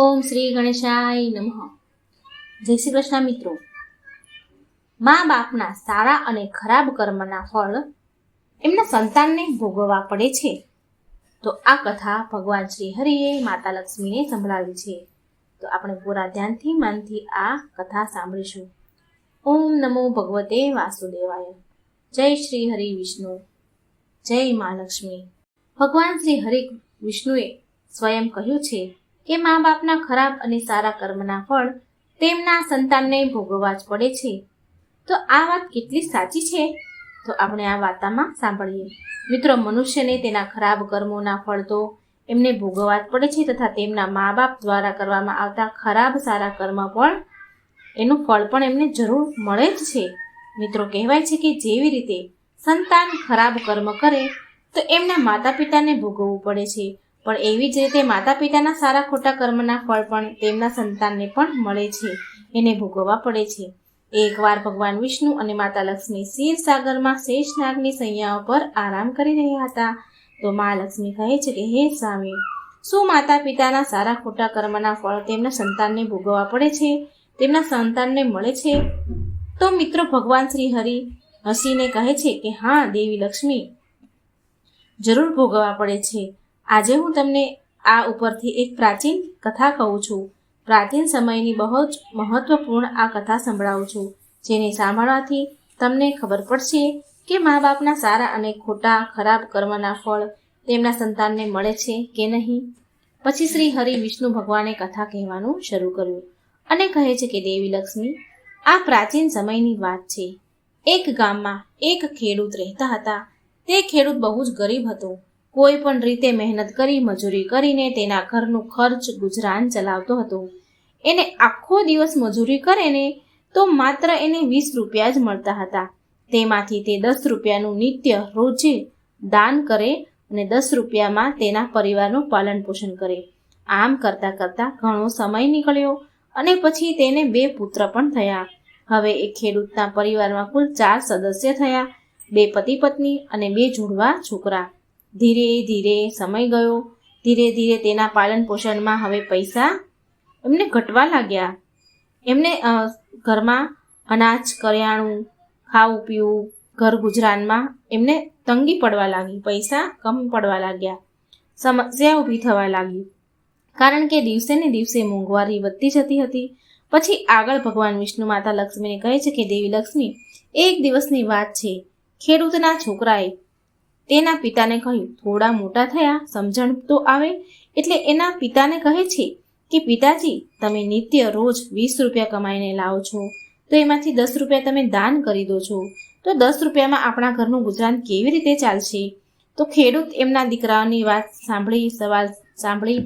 ઓમ શ્રી ગણેશાય નમઃ. જય શ્રી કૃષ્ણ મિત્રો. મા બાપના સારા અને ખરાબ કર્મના ફળ એમના સંતાનને ભોગવવા પડે છે. તો આ કથા ભગવાન શ્રી હરિએ માતા લક્ષ્મીને સંભળાવી છે. તો આપણે પૂરા ધ્યાનથી મનથી આ કથા સાંભળીશું. ઓમ નમો ભગવતે વાસુદેવાય. જય શ્રી હરિ વિષ્ણુ. જય મા લક્ષ્મી. ભગવાન શ્રી હરિ વિષ્ણુએ સ્વયં કહ્યું છે કે મા બાપના ખરાબ અને સારા કર્મના ફળ તેમના સંતાનને ભોગવવા જ પડે છે. તો આ વાત કેટલી સાચી છે? તો આપણે આ વાર્તામાં સાંભળીએ. મિત્રો, મનુષ્યને તેના ખરાબ કર્મોના ફળ તો એમને ભોગવવા જ પડે છે તથા તેમના મા બાપ દ્વારા કરવામાં આવતા ખરાબ સારા કર્મ પણ એનું ફળ પણ એમને જરૂર મળે જ છે. મિત્રો, કહેવાય છે કે જેવી રીતે સંતાન ખરાબ કર્મ કરે તો એમના માતા પિતાને ભોગવવું પડે છે. પણ એવી જ રીતે માતા પિતાના સારા ખોટા કર્મના ફળ પણ તેમના સંતાનને પણ મળે છે. એને ભોગવવા પડે છે. એકવાર ભગવાન વિષ્ણુ અને માતા લક્ષ્મી ક્ષીર સાગરમાં શેષ નાગની સૈયાઓ પર આરામ કરી રહ્યા હતા, તો મા લક્ષ્મી કહે છે કે, હે સ્વામી, શું માતા પિતાના સારા ખોટા કર્મના ફળ તેમના સંતાનને ભોગવવા પડે છે? તેમના સંતાનને મળે છે? તો મિત્રો, ભગવાન શ્રી હરિ હસીને કહે છે કે, હા, દેવી લક્ષ્મી, જરૂર ભોગવવા પડે છે. આજે હું તમને આ ઉપરથી એક પ્રાચીન કથા કહું છું. પ્રાચીન સમયની બહુ જ મહત્વપૂર્ણ આ કથા સંભળાવું છું, જેને સાંભળવાથી તમને ખબર પડશે કે મા બાપના સારા અને ખોટા, ખરાબ કર્મના ફળ તેમના સંતાનને મળે છે કે નહીં. પછી શ્રી હરિ વિષ્ણુ ભગવાને કથા કહેવાનું શરૂ કર્યું અને કહે છે કે, દેવી લક્ષ્મી, આ પ્રાચીન સમયની વાત છે. એક ગામમાં એક ખેડૂત રહેતા હતા. તે ખેડૂત બહુ જ ગરીબ હતો. કોઈ પણ રીતે મહેનત કરી, મજૂરી કરીને તેના ઘરનું ખર્ચ ગુજરાન ચલાવતો હતો. એને આખો દિવસ મજૂરી કરે ને, તો માત્ર એને વીસ રૂપિયા જ મળતા હતા. તેમાંથી તે દસ રૂપિયાનું નિત્ય રોજે દાન કરે અને દસ રૂપિયામાં તેના પરિવારનું પાલન પોષણ કરે. આમ કરતાં કરતાં ઘણો સમય નીકળ્યો અને પછી તેને બે પુત્ર પણ થયા. હવે એ ખેડૂતના પરિવારમાં કુલ ચાર સદસ્ય થયા, બે પતિ પત્ની અને બે જોડવા છોકરા. ધીરે ધીરે સમય ગયો. ધીરે ધીરે તેના પાલન પોષણમાં હવે પૈસા એમને ઘટવા લાગ્યા. એમને ઘરમાં અનાજ, કરિયાણું, ખાવું પીવું, ઘર ગુજરાનમાં એમને તંગી પડવા લાગી. પૈસા કમ પડવા લાગ્યા. સમસ્યા ઊભી થવા લાગી. કારણ કે દિવસે ને દિવસે મોંઘવારી વધતી જતી હતી. પછી આગળ ભગવાન વિષ્ણુ માતા લક્ષ્મીને કહે છે કે, દેવી લક્ષ્મી, એક દિવસની વાત છે. ખેડૂતના છોકરાએ તેના પિતાને કહ્યું, થોડા મોટા થયા, સમજણ તો આવે. એટલે એના પિતાને કહે છે કે, પિતાજી, તમે નિત્ય રોજ વીસ રૂપિયા કમાઈને લાવો છો. તો એમાંથી દસ રૂપિયા તમે દાન કરી દો છો. તો દસ રૂપિયામાં આપણા ઘરનું ગુજરાન કેવી રીતે ચાલશે? તો ખેડૂત એમના દીકરાઓની વાત સાંભળી, સવાલ સાંભળી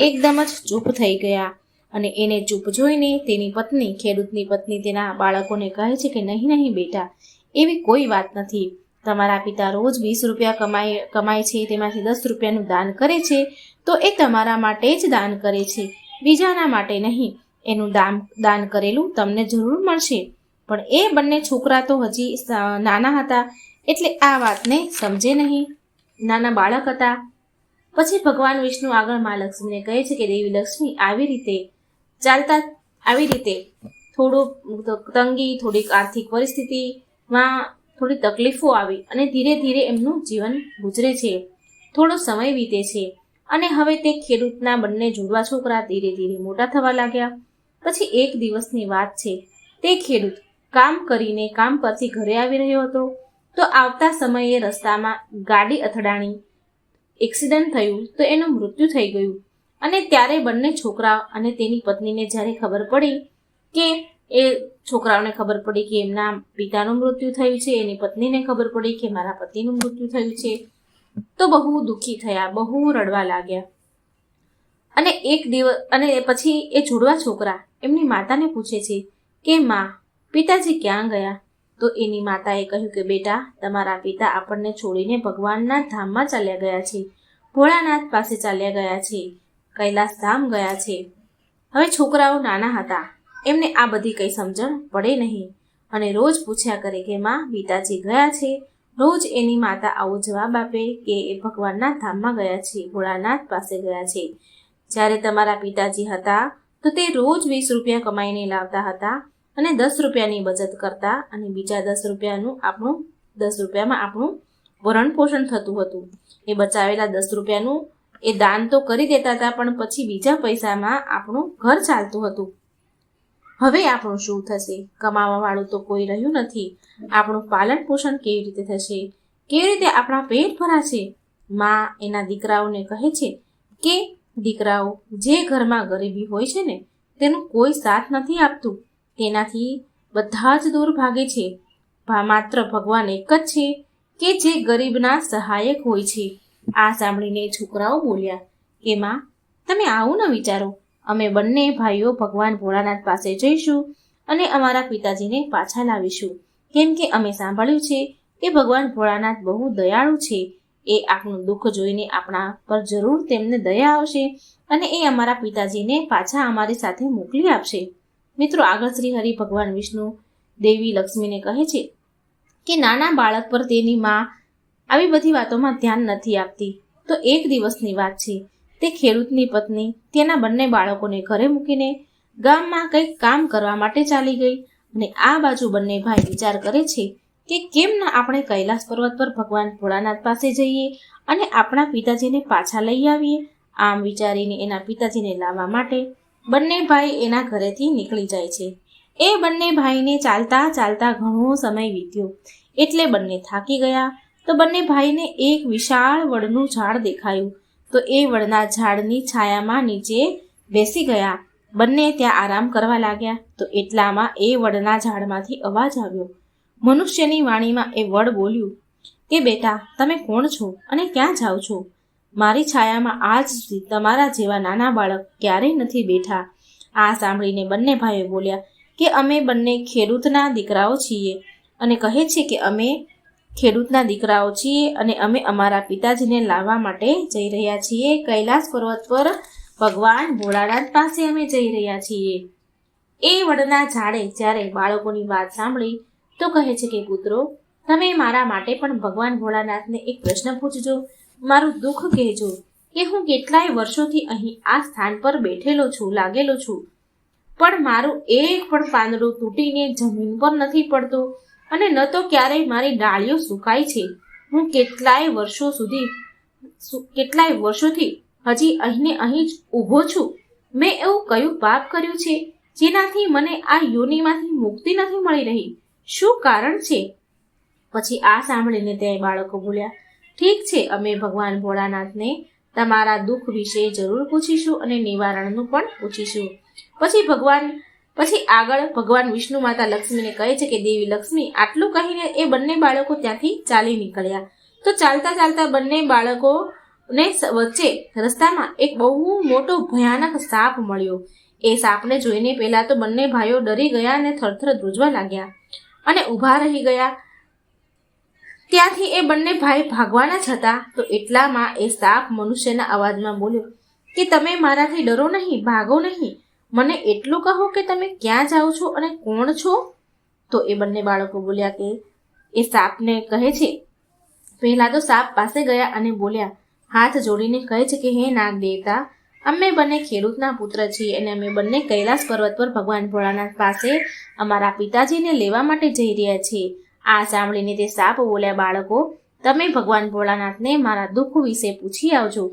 એકદમ જ ચૂપ થઈ ગયા. અને એને ચૂપ જોઈને તેની પત્ની, ખેડૂતની પત્ની તેના બાળકોને કહે છે કે, નહીં નહીં બેટા, એવી કોઈ વાત નથી. તમારા પિતા રોજ વીસ રૂપિયા કમાય કમાય છે, તેમાંથી દસ રૂપિયાનું દાન કરે છે, તો એ તમારા માટે જ દાન કરે છે. બીજાના માટે નહીં, એનું દાન દાન કરેલું તમને જરૂર મળશે. પણ એ બંને છોકરા તો હજી નાના હતા, એટલે આ વાતને સમજે નહીં. નાના બાળક હતા. પછી ભગવાન વિષ્ણુ આગળ મા લક્ષ્મીને કહે છે કે, દેવી લક્ષ્મી, આવી રીતે ચાલતા, આવી રીતે થોડું તંગી, થોડીક આર્થિક પરિસ્થિતિમાં થોડી તકલીફો આવી અને ધીરે ધીરે એમનું જીવન ગુજરે છે. થોડો સમય વીતે છે અને હવે તે ખેડૂતના બંને જોડવા છોકરા ધીરે ધીરે મોટા થવા લાગ્યા. પછી એક દિવસની વાત છે. તે ખેડૂત કામ કરીને કામ પરથી ઘરે આવી રહ્યો હતો. તો આવતા સમયે રસ્તામાં ગાડી અથડાણી, એક્સિડન્ટ થયું તો એનું મૃત્યુ થઈ ગયું. અને ત્યારે બંને છોકરા અને તેની પત્નીને જ્યારે ખબર પડી કે એ છોકરાઓને ખબર પડી કે એમના પિતાનું મૃત્યુ થયું છે, એની પત્નીને ખબર પડી કે મારા પતિનું મૃત્યુ થયું છે. તો બહુ દુઃખી થયા, બહુ રડવા લાગ્યા. અને એક દિવસ, અને પછી એ જોડવા છોકરા એમની માતાને પૂછે છે કે, માં, પિતાજી ક્યાં ગયા? તો એની માતાએ કહ્યું કે, બેટા, તમારા પિતા આપણને છોડીને ભગવાનના ધામમાં ચાલ્યા ગયા છે. ભોળાનાથ પાસે ચાલ્યા ગયા છે. કૈલાસ ધામ ગયા છે. હવે છોકરાઓ નાના હતા. એમને આ બધી કંઈ સમજણ પડે નહીં. અને રોજ પૂછ્યા કરે કે, માં, પિતાજી ગયા છે? રોજ એની માતા આવો જવાબ આપે કે, એ ભગવાનના ધામમાં ગયા છે, ભોળાનાથ પાસે ગયા છે. જ્યારે તમારા પિતાજી હતા, તો તે રોજ વીસ રૂપિયા કમાઈને લાવતા હતા અને દસ રૂપિયાની બચત કરતા અને બીજા દસ રૂપિયાનું આપણું, દસ રૂપિયામાં આપણું ભરણ પોષણ થતું હતું. એ બચાવેલા દસ રૂપિયાનું એ દાન તો કરી દેતા હતા, પણ પછી બીજા પૈસામાં આપણું ઘર ચાલતું હતું. હવે આપણું શું થશે? કમાવા વાળું તો કોઈ રહ્યું નથી. આપણું પાલન પોષણ કેવી રીતે થશે? કેવી રીતે આપણા પેટ ભરાશે? માં એના દીકરાઓને કહે છે કે, દીકરાઓ, જે ઘરમાં ગરીબી હોય છે ને, તેનું કોઈ સાથ નથી આપતું. તેનાથી બધા જ દૂર ભાગે છે. માત્ર ભગવાન એક જ છે કે જે ગરીબના સહાયક હોય છે. આ સાંભળીને છોકરાઓ બોલ્યા કે માં, તમે આવું ન વિચારો. અમે બંને ભાઈઓ ભગવાન ભોળાનાથ પાસે જઈશું અને અમારા પિતાજીને પાછા લાવીશું. કેમ કે અમે સાંભળ્યું છે કે ભગવાન ભોળાનાથ બહુ દયાળુ છે. એ આપણું દુઃખ જોઈને આપણા પર જરૂર તેમને દયા આવશે અને એ અમારા પિતાજીને પાછા અમારી સાથે મોકલી આપશે. મિત્રો, આગળ શ્રી હરિ ભગવાન વિષ્ણુ દેવી લક્ષ્મીને કહે છે કે નાના બાળક પર તેની માં આવી બધી વાતોમાં ધ્યાન નથી આપતી. તો એક દિવસની વાત છે. તે ખેડૂતની પત્ની તેના બંને બાળકોને ઘરે મૂકીને ગામમાં કંઈક કામ કરવા માટે ચાલી ગઈ અને આ બાજુ બંને ભાઈ વિચાર કરે છે કે કેમ ના આપણે કૈલાસ પર્વત પર ભગવાન ભોળાનાથ પાસે જઈએ અને આપણા પિતાજીને પાછા લઈ આવીએ? આમ વિચારીને એના પિતાજીને લાવવા માટે બંને ભાઈ એના ઘરેથી નીકળી જાય છે. એ બંને ભાઈને ચાલતા ચાલતા ઘણો સમય વીત્યો. એટલે બંને થાકી ગયા તો બંને ભાઈને એક વિશાળ વડનું ઝાડ દેખાયું. તો એ વડના ઝાડની છાયામાં નીચે બેસી ગયા. બંને ત્યાં આરામ કરવા લાગ્યા. તો એટલામાં એ વડના ઝાડમાંથી અવાજ આવ્યો. મનુષ્યની વાણીમાં એ વડ બોલ્યું, કે બેટા, તમે કોણ છો અને ક્યાં જાઓ છો? મારી છાયામાં આજ સુધી તમારા જેવા નાના બાળક ક્યારેય નથી બેઠા. આ સાંભળીને બંને ભાઈઓ બોલ્યા, કે અમે બંને ખેડૂતના દીકરાઓ છીએ અને કહે છે કે અમે ખેડૂતના દીકરાઓ છીએ અને અમે અમારા પિતાજીને લાવવા માટે જઈ રહ્યા છીએ. કૈલાસ પર્વત પર ભગવાન ભોળાનાથ પાસે અમે જઈ રહ્યા છીએ. એ વડના ઝાડે જ્યારે બાળકોની વાત સાંભળી, તો કહે છે કે, પુત્રો, તમે મારા માટે પણ ભગવાન ભોળાનાથને એક પ્રશ્ન પૂછજો. મારું દુઃખ કહેજો કે હું કેટલાય વર્ષોથી અહીં આ સ્થાન પર બેઠેલો છું, લાગેલો છું. પણ મારું એક પણ પાંદડું તૂટીને જમીન પર નથી પડતું. અને ન તો ક્યારેય મારી ડાળીઓ સુકાય છે. હું કેટલાય વર્ષો સુધી કેટલાય વર્ષોથી હજી અહીંને અહીં જ ઊભો છું. મેં એવું કયું પાપ કર્યું છે, જેનાથી મને આ યોનિમાંથી મુક્તિ નથી મળી રહી? શું કારણ છે? પછી આ સાંભળીને તે બાળકો બોલ્યા, ઠીક છે, અમે ભગવાન ભોળાનાથને તમારા દુઃખ વિશે જરૂર પૂછીશું અને નિવારણનું પણ પૂછીશું. પછી ભગવાન પછી આગળ ભગવાન વિષ્ણુ માતા લક્ષ્મીને કહે છે કે, દેવી લક્ષ્મી, આટલું કહીને એ બંને બાળકો ત્યાંથી ચાલી નીકળ્યા. તો ચાલતા ચાલતા બંને બાળકોને ને વચ્ચે રસ્તામાં એક બહુ મોટો ભયાનક સાપ મળ્યો. એ સાપને જોઈને પહેલા તો બંને ભાઈઓ ડરી ગયા અને થરથર ધ્રુજવા લાગ્યા અને ઊભા રહી ગયા. ત્યાંથી એ બંને ભાઈ ભાગવાના જ હતા. તો એટલામાં એ સાપ મનુષ્યના અવાજમાં બોલ્યો, કે તમે મારાથી ડરો નહીં, ભાગો નહીં. મને એટલું કહો કે તમે ક્યાં જાઓ છો અને કોણ છો? તો એ બંને બાળકો બોલ્યા કે, એ સાપને કહે છે. પહેલાં તો સાપ પાસે ગયા અને બોલ્યા, હાથ જોડીને કહે છે કે, હે નાગ દેવતા અમે બંને ખેડૂતના પુત્ર છીએ અને અમે બંને કૈલાસ પર્વત પર ભગવાન ભોળાનાથ પાસે અમારા પિતાજીને લેવા માટે જઈ રહ્યા છીએ. આ સાંભળીને તે સાપ બોલ્યા, બાળકો, તમે ભગવાન ભોળાનાથને મારા દુઃખ વિશે પૂછી આવજો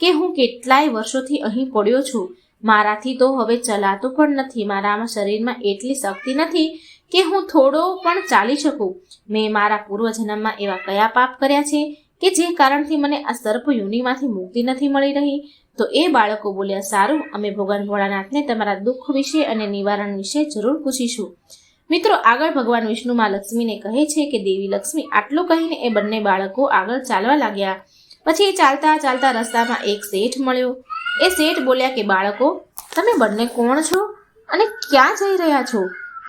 કે હું કેટલાય વર્ષોથી અહીં પડ્યો છું. મારાથી તો હવે ચલાતું પણ નથી. મારામાં શરીરમાં એટલી શક્તિ નથી કે હું થોડો પણ ચાલી શકું. મેં મારા પૂર્વજન્મમાં એવા કયા પાપ કર્યા છે કે જે કારણથી મને આ સર્પ યોનિમાંથી મુક્તિ નથી મળી રહી? તો એ બાળકો બોલ્યા, સારું, અમે ભગવાન ભોળાનાથને તમારા દુઃખ વિશે અને નિવારણ વિશે જરૂર પૂછીશું. મિત્રો, આગળ ભગવાન વિષ્ણુમાં લક્ષ્મીને કહે છે કે દેવી લક્ષ્મી આટલું કહીને એ બંને બાળકો આગળ ચાલવા લાગ્યા. પછી ચાલતા ચાલતા રસ્તામાં એક શેઠ મળ્યો. એ શેઠ બોલ્યા કે, બાળકો, તમે બંને કોણ છો અને ક્યાં જઈ રહ્યા છો?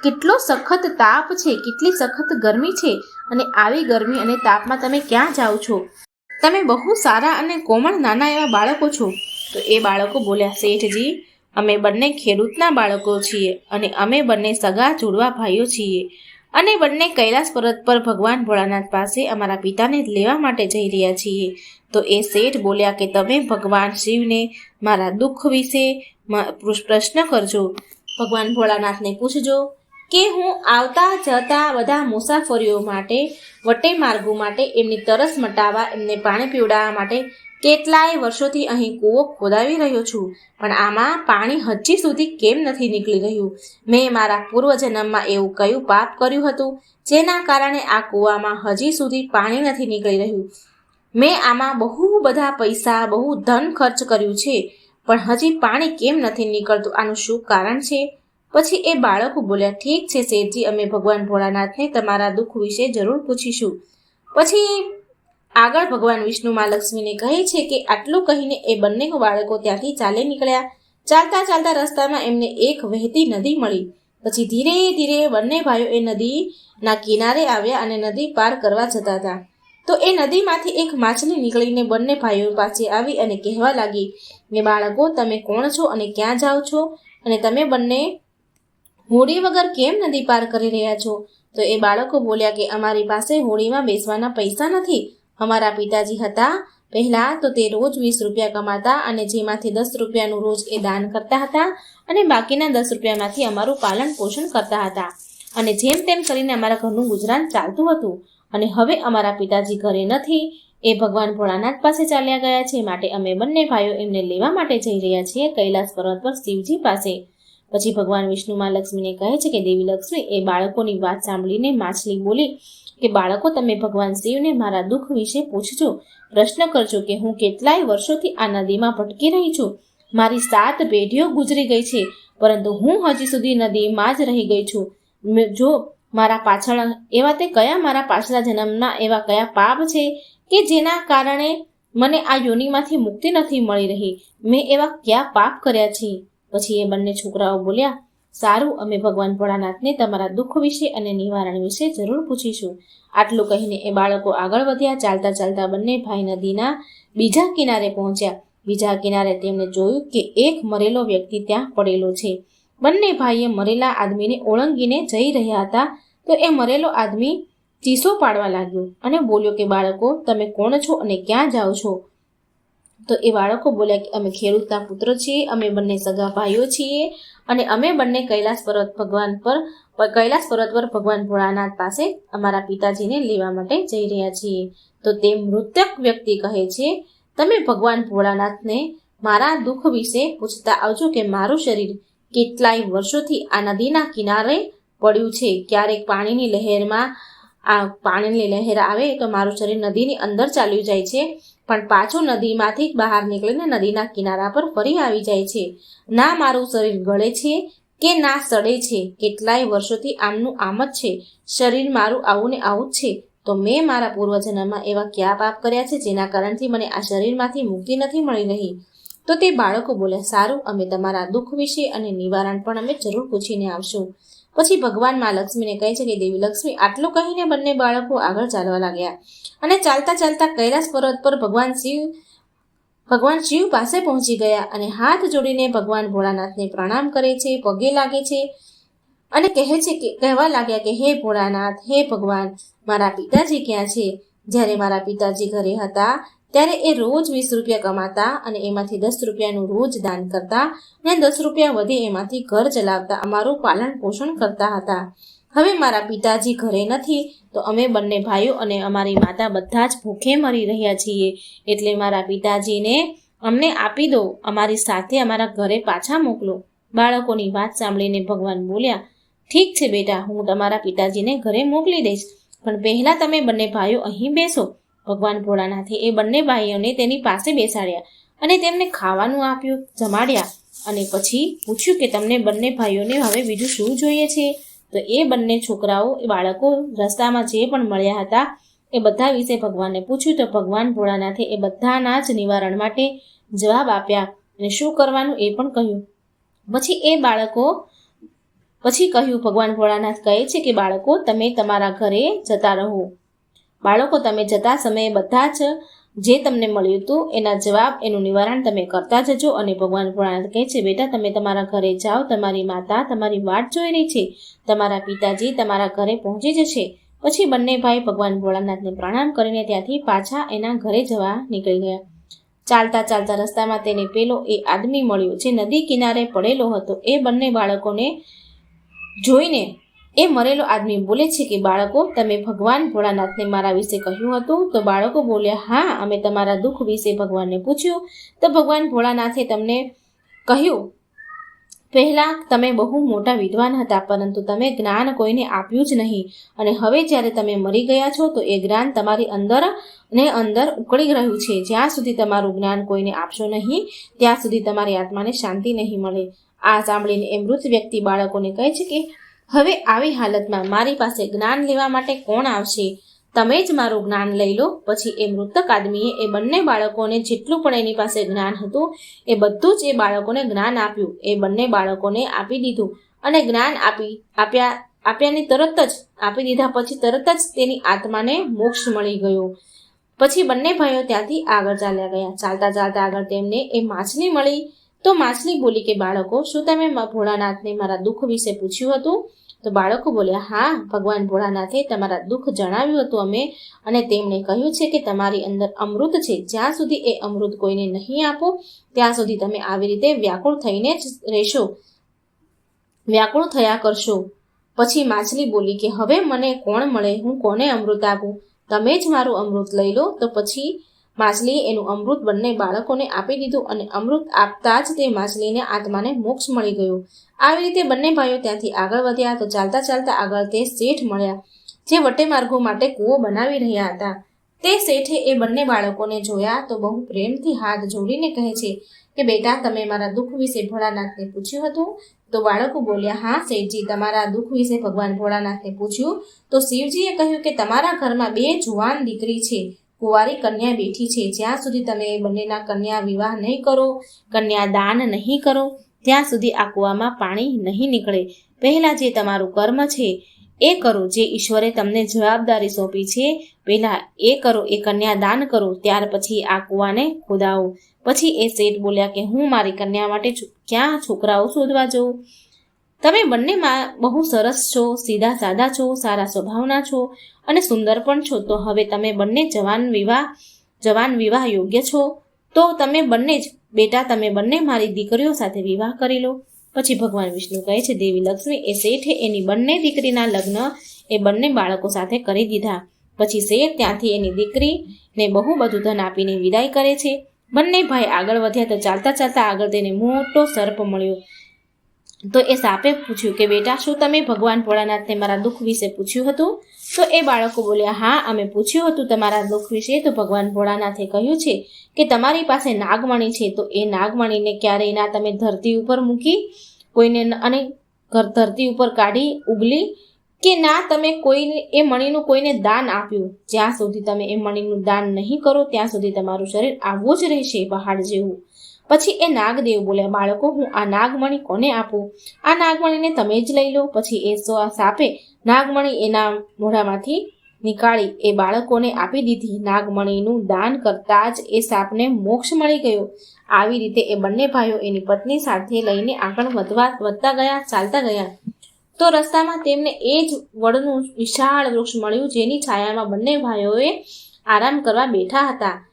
કેટલો સખત તાપ છે, કેટલી સખત ગરમી છે અને આવી ગરમી અને તાપમાં તમે ક્યાં જાઓ છો? તમે બહુ સારા અને કોમળ નાના એવા બાળકો છો. તો એ બાળકો બોલ્યા, શેઠજી, અમે બંને ખેડૂતના બાળકો છીએ અને અમે બંને સગા જોડવા ભાઈઓ છીએ. અને બંને કૈલાસ પર્વત પર ભગવાન ભોળાનાથ પાસે અમારા પિતાને લેવા માટે જઈ રહ્યા છીએ. તો એ શેઠ બોલ્યા કે તમે ભગવાન શિવને મારા દુઃખ વિશે પ્રશ્ન કરજો. ભગવાન ભોળાનાથને પૂછજો કે હું આવતા જતા બધા મુસાફરીઓ માટે, વટે માર્ગો માટે એમની તરસ મટાવવા, એમને પાણી પીવડાવવા માટે કેટલાય વર્ષોથી અહીં કૂવો ખોદાવી રહ્યો છું, પણ આમાં પાણી હજી સુધી કેમ નથી નીકળી રહ્યું? મેં મારા પૂર્વજન્મમાં એવું કયું પાપ કર્યું હતું, જેના કારણે આ કૂવામાં હજી સુધી પાણી નથી નીકળી રહ્યું? મેં આમાં બહુ બધા પૈસા, બહુ ધન ખર્ચ કર્યું છે, પણ હજી પાણી કેમ નથી નીકળતું? આનું શું કારણ છે? પછી એ બાળકો બોલ્યા, ઠીક છે શેઠજી, અમે ભગવાન ભોળાનાથને તમારા દુઃખ વિશે જરૂર પૂછીશું. પછી આગળ ભગવાન વિષ્ણુ માં લક્ષ્મીને કહે છે કે આટલું કહીને એ બંને બાળકો ત્યાંથી ચાલે નીકળ્યા. ચાલતા ચાલતા રસ્તામાં એમને એક વહેતી નદી મળી. પછી ધીરે ધીરે બંને ભાઈઓ એ નદીના કિનારે આવ્યા અને નદી પાર કરવા જતા હતા. તો એ નદીમાંથી એક માછલી નીકળીને બંને ભાઈઓ પાસે આવી અને કહેવા લાગી કે બાળકો, તમે કોણ છો અને ક્યાં જાઓ છો? અને તમે બંને હોડી વગર કેમ નદી પાર કરી રહ્યા છો? તો એ બાળકો બોલ્યા કે, અમારી પાસે હોડીમાં બેસવાના પૈસા નથી. અમારા પિતાજી હતા. પહેલાં તો તે રોજ વીસ રૂપિયા કમાતા અને જેમાંથી દસ રૂપિયાનું રોજ એ દાન કરતા હતા અને બાકીના દસ રૂપિયામાંથી અમારું પાલન પોષણ કરતા હતા. અને જેમ તેમ કરીને અમારા ઘરનું ગુજરાન ચાલતું હતું અને હવે અમારા પિતાજી ઘરે નથી, એ ભગવાન ભોળાનાથ પાસે ચાલ્યા ગયા છે. માટે અમે બંને ભાઈઓ એમને લેવા માટે જઈ રહ્યા છીએ કૈલાસ પર્વત પર શિવજી પાસે. પછી ભગવાન વિષ્ણુમાં લક્ષ્મીને કહે છે કે દેવી લક્ષ્મી, એ બાળકોની વાત સાંભળીને માછલી બોલી કે બાળકો, તમે ભગવાન શિવને મારા દુઃખ વિશે પૂછજો. પ્રશ્ન કરજો કે હું કેટલાય વર્ષોથી આ નદીમાં ભટકી રહી છું. મારી સાત પેઢીઓ ગુજરી ગઈ છે, પરંતુ હું હજી સુધી નદીમાં જ રહી ગઈ છું. જો મારા પાછળ એવા તે કયા મારા પાછલા જન્મના એવા કયા પાપ છે કે જેના કારણે મને આ યોનિમાંથી મુક્તિ નથી મળી રહી? મેં એવા કયા પાપ કર્યા છે? પછી એ બંને છોકરાઓ બોલ્યા સારું, અમે ભગવાન ભોળાનાથને તમારા દુઃખ વિશે અને નિવારણ વિશે જરૂર પૂછીશું. આટલું કહીને એ બાળકો આગળ વધ્યા. ચાલતા ચાલતા બંને ભાઈ નદીના બીજા કિનારે પહોંચ્યા. બીજા કિનારે તેમણે જોયું કે એક મરેલો વ્યક્તિ ત્યાં પડેલો છે. બંને ભાઈએ મરેલા આદમીને ઓળંગીને જઈ રહ્યા હતા તો એ મરેલો આદમી ચીસો પાડવા લાગ્યો અને બોલ્યો કે, બાળકો, તમે કોણ છો અને ક્યાં જાઓ છો? તો એ બાળકો બોલ્યા કે અમે ખેડૂતના પુત્ર છીએ, અમે બંને સગા ભાઈઓ છીએ અને અમે બંને કૈલાસ પર્વત ભગવાન પર, કૈલાસ પર્વત પર ભગવાન ભોળાનાથ પાસે અમારા પિતાજીને લેવા માટે જઈ રહ્યા છીએ. તો તે મૃતક વ્યક્તિ કહે છે, તમે ભગવાન ભોળાનાથને મારા દુઃખ વિશે પૂછતા આવજો કે મારું શરીર કેટલાય વર્ષોથી આ નદીના કિનારે પડ્યું છે. ક્યારેક પાણીની લહેરમાં, આ પાણીની લહેર આવે તો મારું શરીર નદીની અંદર ચાલ્યું જાય છે. પણ પાછો નદીમાંથી બહાર નીકળીને નદીના કિનારા પર ફરી આવી જાય છે. ના મારું શરીર ગળે છે કે ના સડે છે, કેટલાય વર્ષોથી આમનું આમ જ છે. શરીર મારું આવું ને આવું જ છે. તો મેં મારા પૂર્વજન્મમાં એવા કયા પાપ કર્યા છે જેના કારણથી મને આ શરીરમાંથી મુક્તિ નથી મળી રહી? તો તે બાળકો બોલ્યા, સારું, અમે તમારા દુઃખ વિશે અને નિવારણ પણ અમે જરૂર પૂછીને આવશું. પછી ભગવાનમાં લક્ષ્મીને કહે છે કે, દેવી લક્ષ્મી, આટલું કહીને બંને બાળકો આગળ ચાલવા લાગ્યા. અને ચાલતા ચાલતા કૈલાસ પર્વત પર ભગવાન શિવ ભગવાન શિવ પાસે પહોંચી ગયા અને હાથ જોડીને ભગવાન ભોળાનાથને પ્રણામ કરે છે, પગે લાગે છે અને કહે છે કે, કહેવા લાગ્યા કે, હે ભોળાનાથ, હે ભગવાન, મારા પિતાજી ક્યાં છે? જ્યારે મારા પિતાજી ઘરે હતા ત્યારે એ રોજ વીસ રૂપિયા કમાતા અને એમાંથી દસ રૂપિયાનું રોજ દાન કરતા અને દસ રૂપિયા વધે એમાંથી ઘર ચલાવતા, અમારું પાલન પોષણ કરતા હતા. હવે મારા પિતાજી ઘરે નથી, તો અમે બંને ભાઈઓ અને અમારી માતા બધા જ ભૂખે મરી રહ્યા છીએ. એટલે મારા પિતાજીને અમને આપી દો, અમારી સાથે અમારા ઘરે પાછા મોકલો. બાળકોની વાત સાંભળીને ભગવાન બોલ્યા, ઠીક છે બેટા, હું તમારા પિતાજીને ઘરે મોકલી દઈશ. પણ પહેલાં તમે બંને ભાઈઓ અહીં બેસો. ભગવાન ભોળાનાથે એ બંને ભાઈઓને તેની પાસે બેસાડ્યા અને તેમને ખાવાનું આપ્યું, જમાડ્યા અને પછી પૂછ્યું કે તમને બંને ભાઈઓને હવે બીજું શું જોઈએ છે? તો એ બંને છોકરાઓ એ બાળકો રસ્તામાં જે પણ મળ્યા હતા એ બધા વિશે ભગવાનને પૂછ્યું તો ભગવાન ભોળાનાથે એ બધાના જ નિવારણ માટે જવાબ આપ્યા અને શું કરવાનું એ પણ કહ્યું. પછી એ બાળકો, પછી કહ્યું, ભગવાન ભોળાનાથ કહે છે કે બાળકો, તમે તમારા ઘરે જતા રહો. બાળકો, તમે જતા સમયે બધા જ જે તમને મળ્યું હતું, એના જવાબ, એનું નિવારણ તમે કરતા જજો અને ભગવાન ભોળાનાથ કહે છે, બેટા, તમે તમારા ઘરે જાઓ, તમારી માતા, તમારી વાટ જોઈ રહી છે, તમારા પિતાજી તમારા ઘરે પહોંચી જશે. પછી બંને ભાઈ ભગવાન ભોળાનાથને પ્રણામ કરીને ત્યાંથી પાછા એના ઘરે જવા નીકળી ગયા. ચાલતા ચાલતા રસ્તામાં તેને પેલો એ આદમી મળ્યો, જે નદી કિનારે પડેલો હતો. એ બંને બાળકોને જોઈને એ મરેલો આદમી બોલે છે કે, બાળકો, તમે ભગવાન ભોળાનાથને મારા વિશે કહ્યું હતું? તો બાળકો બોલ્યા, હા, અમે તમારા દુઃખ વિશે ભગવાનને પૂછ્યું. તો ભગવાન ભોળાનાથે તમને કહ્યું, પહેલાં તમે બહુ મોટા વિદ્વાન હતા, પરંતુ તમે જ્ઞાન કોઈને આપ્યું જ નહીં. અને હવે જ્યારે તમે મરી ગયા છો, તો એ જ્ઞાન તમારી અંદર ને અંદર ઉકળી રહ્યું છે. જ્યાં સુધી તમારું જ્ઞાન કોઈને આપશો નહીં, ત્યાં સુધી તમારી આત્માને શાંતિ નહીં મળે. આ સાંભળીને એ મૃત વ્યક્તિ બાળકોને કહે છે કે હવે આવી હાલતમાં મારી પાસે જ્ઞાન લેવા માટે કોણ આવશે? તમે જ મારું જ્ઞાન લઈ લો. પછી એ મૃતક આદમીએ એ બંને બાળકોને જેટલું પણ એની પાસે જ્ઞાન હતું, એ બધું જ એ બાળકોને જ્ઞાન આપ્યું. એ બંને બાળકોને આપી દીધું અને જ્ઞાન આપી, આપ્યા, આપ્યાની તરત જ, આપી દીધા પછી તરત જ તેની આત્માને મોક્ષ મળી ગયો. પછી બંને ભાઈઓ ત્યાંથી આગળ ચાલ્યા ગયા. ચાલતા ચાલતા આગળ તેમને એ માછલી મળી. તો માછલી બોલી કે, બાળકો, શું તમે ભોળાનાથને મારા દુઃખ વિશે પૂછ્યું હતું? તો બાળકો બોલ્યા, હા, ભગવાન ભોળાનાથે તમારા દુઃખ જણાવ્યું હતું અમે, અને તેમણે કહ્યું છે કે તમારી અંદર અમૃત છે. જ્યાં સુધી એ અમૃત કોઈને નહીં આપો, ત્યાં સુધી તમે આવી રીતે વ્યાકુળ થઈને જ રહેશો. વ્યાકુળ થયા કરશો. પછી માછલી બોલી કે, હવે મને કોણ મળે? હું કોને અમૃત આપું? તમે જ મારું અમૃત લઈ લો. તો પછી માછલીએ એનું અમૃત બંને બાળકોને આપી દીધું અને અમૃત આપતા જ તે માછલીને આત્માને મોક્ષ મળી ગયો. આવી રીતે બંને ભાઈઓ ત્યાંથી આગળ વધ્યા તો ચાલતા ચાલતા આગળ તે શેઠ મળ્યા, જે વટે માર્ગો માટે કૂવો બનાવી રહ્યા હતા. તે શેઠે એ બંને બાળકોને જોયા તો બહુ પ્રેમથી હાથ જોડીને કહે છે કે, બેટા, તમે મારા દુઃખ વિશે ભોળાનાથને પૂછ્યું હતું? તો બાળકો બોલ્યા, હા, શેઠજી, તમારા દુઃખ વિશે ભગવાન ભોળાનાથને પૂછ્યું. તો શિવજીએ કહ્યું કે, તમારા ઘરમાં બે જુવાન દીકરી છે. કુંવારી કન્યા બેઠી છે. જ્યાં સુધી તમે બંનેના કન્યા વિવાહ નહીં કરો, કન્યા દાન નહીં કરો, ત્યાં સુધી આ કૂવામાં પાણી નહીં નીકળે. પહેલાં જે તમારું કર્મ છે, એ કરો. જે ઈશ્વરે તમને જવાબદારી સોંપી છે, પહેલાં એ કરો, એ કન્યા દાન કરો, ત્યાર પછી આ કૂવાને ખોદાવો. પછી એ શેઠ બોલ્યા કે, હું મારી કન્યા માટે ક્યાં છોકરાઓ શોધવા જઉં? તમે બંનેમાં બહુ સરસ છો, સીધા સાદા છો, સારા સ્વભાવના છો અને સુંદર પણ છો. તો હવે તમે બંને જવાન વિવાહ જવાન વિવાહ યોગ્ય છો? તો તમે બંને જ, બેટા, તમે બંને મારી દીકરીઓ સાથે વિવાહ કરી લો. પછી ભગવાન વિષ્ણુ કહે છે, દેવી લક્ષ્મી, એ શેઠે એની બંને દીકરીના લગ્ન એ બંને બાળકો સાથે કરી દીધા. પછી શેઠ ત્યાંથી એની દીકરીને બહુ બધું ધન આપીને વિદાય કરે છે. બંને ભાઈ આગળ વધ્યા તો ચાલતા ચાલતા આગળ તેને મોટો સર્પ મળ્યો. તો એ સાપે પૂછ્યું કે, બેટા, શું તમે ભગવાન ભોળાનાથને મારા દુઃખ વિશે પૂછ્યું હતું? તો એ બાળકો બોલ્યા, હા, અમે પૂછ્યું હતું તમારા દુઃખ વિશે. તો ભગવાન ભોળાનાથે કહ્યું છે કે, તમારી પાસે નાગમણી છે, તો એ નાગમણીને ક્યારેય ના તમે ધરતી ઉપર મૂકી, કોઈને અને ધરતી ઉપર કાઢી, ઉગલી કે ના તમે કોઈને, એ મણીનું કોઈને દાન આપ્યું? જ્યાં સુધી તમે એ મણીનું દાન નહીં કરો, ત્યાં સુધી તમારું શરીર આવવું જ રહેશે, પહાડ જેવું. પછી એ નાગદેવ બોલે, બાળકો, હું આ નાગમણી કોને આપું? આ નાગમણીને તમે જ લઈ લો. પછી એ સાપે નાગમણી એના મોઢામાંથી નીકાળી એ બાળકોને આપી દીધી. નાગમણીનું દાન કરતા જ એ સાપને મોક્ષ મળી ગયો. આવી રીતે એ બંને ભાઈઓ એની પત્ની સાથે લઈને આગળ વધવા, વધતા ગયા, ચાલતા ગયા. તો રસ્તામાં તેમને એ જ વડનું વિશાળ વૃક્ષ મળ્યું, જેની છાયામાં બંને ભાઈઓએ આરામ કરવા બેઠા હતા.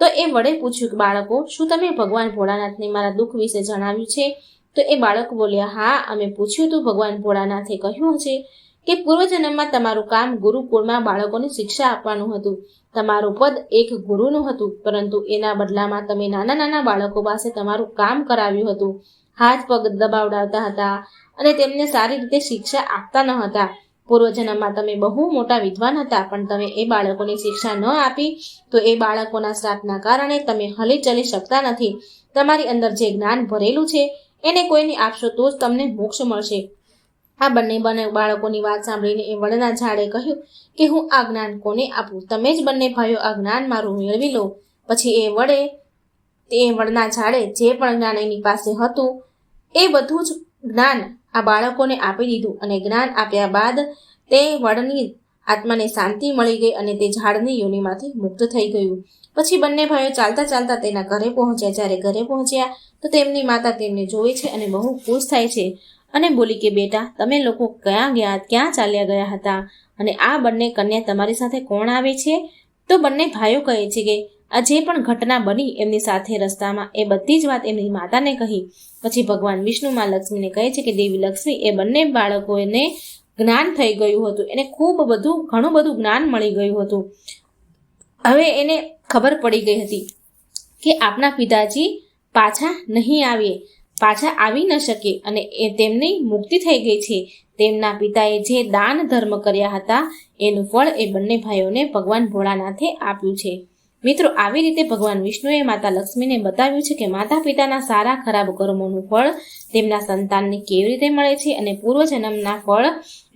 તો એ વડે પૂછ્યું કે, બાળકો, શું તમે ભગવાન ભોળાનાથને મારા દુઃખ વિશે જણાવ્યું છે? તો એ બાળક બોલ્યા, હા, અમે પૂછ્યું હતું ભગવાન ભોળાનાથે કહ્યું છે કે, પૂર્વજન્મમાં તમારું કામ ગુરુકુળમાં બાળકોને શિક્ષા આપવાનું હતું. તમારું પદ એક ગુરુનું હતું, પરંતુ એના બદલામાં તમે નાના નાના બાળકો પાસે તમારું કામ કરાવ્યું હતું. હાથ પગ દબાવડાવતા હતા અને તેમને સારી રીતે શિક્ષા આપતા ન હતા. પૂર્વજન્મમાં તમે બહુ મોટા વિદ્વાન હતા, પણ તમે એ બાળકોને શિક્ષા ન આપી, તો એ બાળકોના શ્રાપના કારણે તમે હલી ચલી શકતા નથી. તમારી અંદર જે જ્ઞાન ભરેલું છે, એને કોઈને આપશો તો જ તમને મોક્ષ મળશે. આ બંને બંને બાળકોની વાત સાંભળીને એ વડના ઝાડે કહ્યું કે, હું આ જ્ઞાન કોને આપું? તમે જ બંને ભાઈઓ આ જ્ઞાન મારું મેળવી લો. પછી એ વડે તે વડના ઝાડે જે પણ જ્ઞાન એની પાસે હતું, એ બધું જ જ્ઞાન આ બાળકોને આપી દીધું અને જ્ઞાન આપ્યા બાદ તે વડની આત્માને શાંતિ મળી ગઈ અને તે ઝાડની યોનિમાંથી મુક્ત થઈ ગયું. પછી બંને ભાઈઓ ચાલતા ચાલતા તેના ઘરે પહોંચ્યા. જ્યારે ઘરે પહોંચ્યા તો તેમની માતા તેમને જોવે છે અને બહુ ખુશ થાય છે અને બોલી કે, બેટા, તમે લોકો ક્યાં ગયા? ક્યાં ચાલ્યા ગયા હતા? અને આ બંને કન્યા તમારી સાથે કોણ આવે છે? તો બંને ભાઈઓ કહે છે કે આ જે પણ ઘટના બની એમની સાથે રસ્તામાં એ બધી જ વાત એમની માતાને કહી. પછી ભગવાન વિષ્ણુ માં લક્ષ્મીને કહે છે કે દેવી લક્ષ્મી, એ બંને બાળકોને જ્ઞાન થઈ ગયું હતું. એને ખૂબ બધું, ઘણું બધું જ્ઞાન મળી ગયું હતું. હવે એને ખબર પડી ગઈ હતી કે આપના પિતાજી પાછા નહીં આવે પાછા આવી ન શકે અને એ તેમની મુક્તિ થઈ ગઈ છે. તેમના પિતાએ જે દાન ધર્મ કર્યા હતા, એનું ફળ એ બંને ભાઈઓને ભગવાન ભોળાનાથે આપ્યું છે. મિત્રો, આવી રીતે ભગવાન વિષ્ણુએ માતા લક્ષ્મીને બતાવ્યું છે કે માતા પિતાના સારા ખરાબ કર્મોનું ફળ તેમના સંતાનને કેવી રીતે મળે છે અને પૂર્વજન્મના ફળ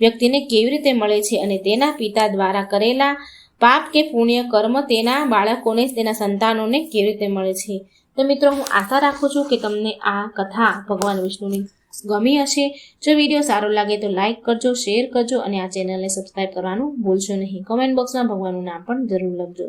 વ્યક્તિને કેવી રીતે મળે છે અને તેના પિતા દ્વારા કરેલા પાપ કે પુણ્ય કર્મ તેના બાળકોને, તેના સંતાનોને કેવી રીતે મળે છે? તો મિત્રો, હું આશા રાખું છું કે તમને આ કથા ભગવાન વિષ્ણુની ગમી હશે. જો વીડિયો સારો લાગે તો લાઈક કરજો, શેર કરજો અને આ ચેનલને સબસ્ક્રાઈબ કરવાનું ભૂલશો નહીં. કમેન્ટ બોક્સમાં ભગવાનનું નામ પણ જરૂર લખજો.